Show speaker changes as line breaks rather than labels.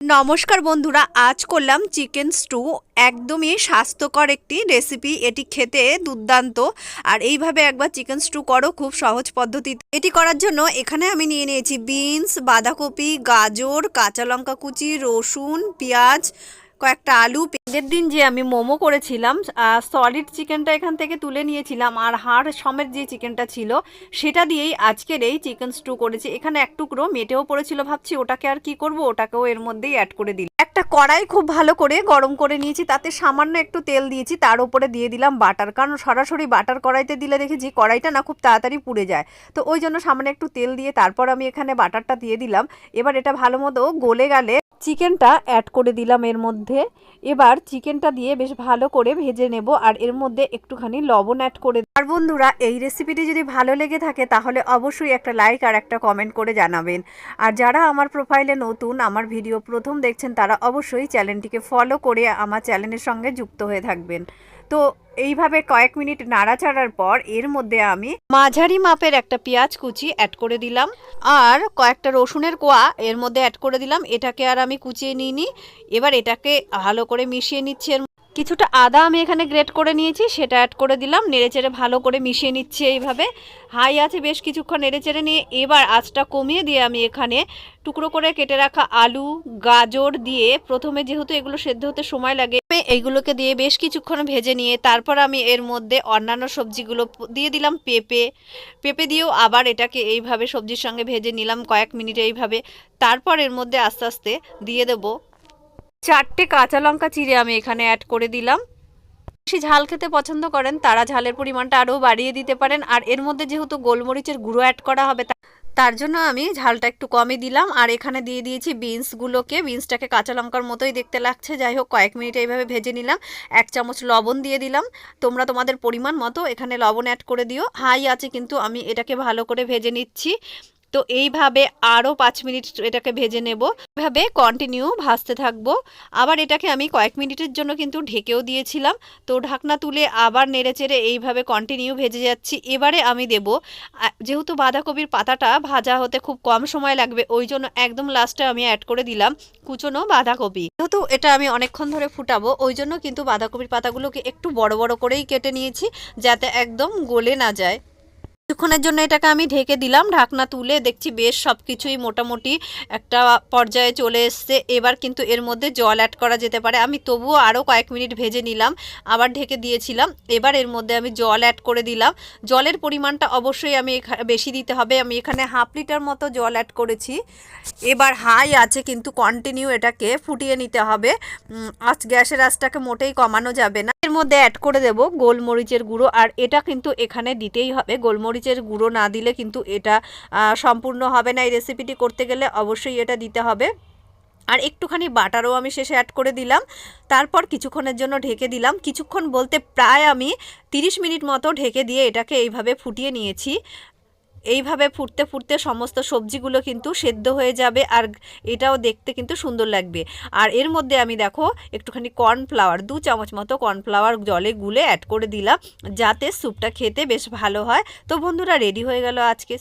নমস্কার বন্ধুরা, আজ করলাম চিকেন স্টু। একদমই স্বাস্থ্যকর একটি রেসিপি। এটি খেতে দুর্দান্ত। আর এইভাবে একবার চিকেন স্টু করো খুব সহজ পদ্ধতিতে। এটি করার জন্য এখানে আমি নিয়ে নিয়েছি বিনস, বাঁধাকপি, গাজর, কাঁচা লঙ্কা কুচি, রসুন, পেঁয়াজ কয়েকটা আলু আগের দিন যে আমি মোমো করেছিলাম সলিড চিকেনটা এখান থেকে তুলে নিয়েছিলাম আর হাড় সমেত যে চিকেনটা ছিল, সেটা দিয়েই আজকের এই চিকেন স্টু করেছি। এখানে এক টুকরো, মেটেও পড়েছিল ভাবছি, ওটাকে আর কি করব? ওটাকেও এর মধ্যেই অ্যাড করে দিলাম। একটা কড়াই খুব ভালো করে গরম করে নিয়েছি, তাতে সামান্য একটু তেল দিয়েছি, তার উপরে দিয়ে দিলাম বাটার কারণ সরাসরি বাটার কড়াইতে দিলে দেখেছি কড়াইটা না খুব তাড়াতাড়ি পুড়ে যায়। তো ওই জন্য সামান্য একটু তেল দিয়ে তারপর আমি এখানে বাটারটা দিয়ে দিলাম। এবার এটা ভালো মতো গলে গেলে চিকেনটা অ্যাড করে দিলাম এর মধ্যে। এবার চিকেনটা দিয়ে বেশ ভালো করে ভেজে নেব আর এর মধ্যে একটুখানি লবণ অ্যাড করে আর বন্ধুরা, এই রেসিপিটি যদি ভালো লেগে থাকে তাহলে অবশ্যই একটা লাইক আর একটা কমেন্ট করে জানাবেন। আর যারা আমার প্রোফাইলে নতুন, আমার ভিডিও প্রথম দেখছেন তারা অবশ্যই চ্যানেলটিকে ফলো করে আমার চ্যানেলের সঙ্গে যুক্ত হয়ে থাকবেন। তো এইভাবে কয়েক মিনিট নাড়াচাড়ার পর এর মধ্যে আমি মাঝারি মাপের একটা পেঁয়াজ কুচি অ্যাড করে দিলাম। আর কয়েকটা রসুনের কোয়া এর মধ্যে অ্যাড করে দিলাম। এটাকে আর আমি কুচিয়ে নিইনি। এবার এটাকে ভালো করে মিশিয়ে নিচ্ছি এর কিছুটা আদা আমি এখানে গ্রেট করে নিয়েছি, সেটা অ্যাড করে দিলাম নেড়েচেড়ে ভালো করে মিশিয়ে নিচ্ছি এইভাবে। হাই আছে বেশ কিছুক্ষণ নেড়েচেড়ে নিয়ে এবার আঁচটা কমিয়ে দিয়ে আমি এখানে টুকরো করে কেটে রাখা আলু, গাজর দিয়ে প্রথমে যেহেতু এগুলো সেদ্ধ হতে সময় লাগে এইগুলোকে দিয়ে বেশ কিছুক্ষণ ভেজে নিয়ে তারপর আমি এর মধ্যে অন্যান্য সবজিগুলো দিয়ে দিলাম পেঁপে। পেঁপে দিয়েও আবার এটাকে এইভাবে সবজির সঙ্গে ভেজে নিলাম কয়েক মিনিট এইভাবে। তারপর এর মধ্যে আস্তে আস্তে দিয়ে দেবো চারটে কাঁচা লঙ্কা চিড়ে আমি এখানে অ্যাড করে দিলাম। বেশি ঝাল খেতে পছন্দ করেন, তারা ঝালের পরিমাণটা আরও বাড়িয়ে দিতে পারেন, আর এর মধ্যে যেহেতু গোলমরিচের গুঁড়ো অ্যাড করা হবে তার জন্য আমি ঝালটা একটু কমই দিলাম, আর এখানে দিয়ে দিয়েছি বিনসগুলোকে বিনসটাকে কাঁচা লঙ্কার মতোই দেখতে লাগছে। যাই হোক, কয়েক মিনিট এইভাবে ভেজে নিলাম। এক চামচ লবণ দিয়ে দিলাম। তোমরা তোমাদের পরিমাণ মতো এখানে লবণ অ্যাড করে দিও। হাই আছে কিন্তু আমি এটাকে ভালো করে ভেজে নিচ্ছি। তো এইভাবে আরও পাঁচ মিনিট এটাকে ভেজে নেব। এভাবে কন্টিনিউ ভাজতে থাকব। আবার এটাকে আমি কয়েক মিনিটের জন্য কিন্তু ঢেকেও দিয়েছিলাম। তো ঢাকনা তুলে আবার নেড়েচেড়ে এইভাবে কন্টিনিউ ভেজে যাচ্ছি। এবারে আমি দেব যেহেতু বাঁধাকপির পাতাটা ভাজা হতে খুব কম সময় লাগবে, ওই জন্য একদম লাস্টে আমি অ্যাড করে দিলাম কুচনো বাঁধাকপি। যেহেতু এটা আমি অনেকক্ষণ ধরে ফুটাবো, ওই জন্য কিন্তু বাঁধাকপির পাতাগুলোকে একটু বড় বড় করেই কেটে নিয়েছি, যাতে একদম গলে না যায়। কিছুক্ষণের জন্য এটাকে আমি ঢেকে দিলাম, ঢাকনা তুলে দেখছি বেশ সব কিছুই মোটামুটি একটা পর্যায়ে চলে এসছে। এবার কিন্তু এর মধ্যে জল অ্যাড করা যেতে পারে। আমি তবুও আরও কয়েক মিনিট ভেজে নিলাম, আবার ঢেকে দিয়েছিলাম। এবার এর মধ্যে আমি জল অ্যাড করে দিলাম। জলের পরিমাণটা অবশ্যই আমি বেশি দিতে হবে। আমি এখানে হাফ লিটার মতো জল অ্যাড করেছি। এবার হাই আছে কিন্তু কন্টিনিউ এটাকে ফুটিয়ে নিতে হবে। আজ গ্যাসের আঁচটাকে মোটেই কমানো যাবে না। মধ্যে অ্যাড করে দেব গোলমরিচের গুঁড়ো, আর এটা কিন্তু এখানে দিতেই হবে। গোলমরিচের গুঁড়ো না দিলে কিন্তু এটা সম্পূর্ণ হবে না। এই রেসিপিটি করতে গেলে অবশ্যই এটা দিতে হবে। আর একটুখানি বাটারও আমি শেষে অ্যাড করে দিলাম। তারপর কিছুক্ষণের জন্য ঢেকে দিলাম। কিছুক্ষণ বলতে প্রায় আমি 30 মিনিট মতো ঢেকে দিয়ে এটাকে এইভাবে ফুটিয়ে নিয়েছি। এইভাবে ফুটতে ফুটতে সমস্ত সবজিগুলো কিন্তু সেদ্ধ হয়ে যাবে আর এটাও দেখতে কিন্তু সুন্দর লাগবে। আর এর মধ্যে আমি দেখো একটুখানি কর্নফ্লাওয়ার, দু চামচ মতো কর্নফ্লাওয়ার জলে গুলে অ্যাড করে দিলাম যাতে স্যুপটা খেতে বেশ ভালো হয়। তো বন্ধুরা রেডি হয়ে গেল আজকে।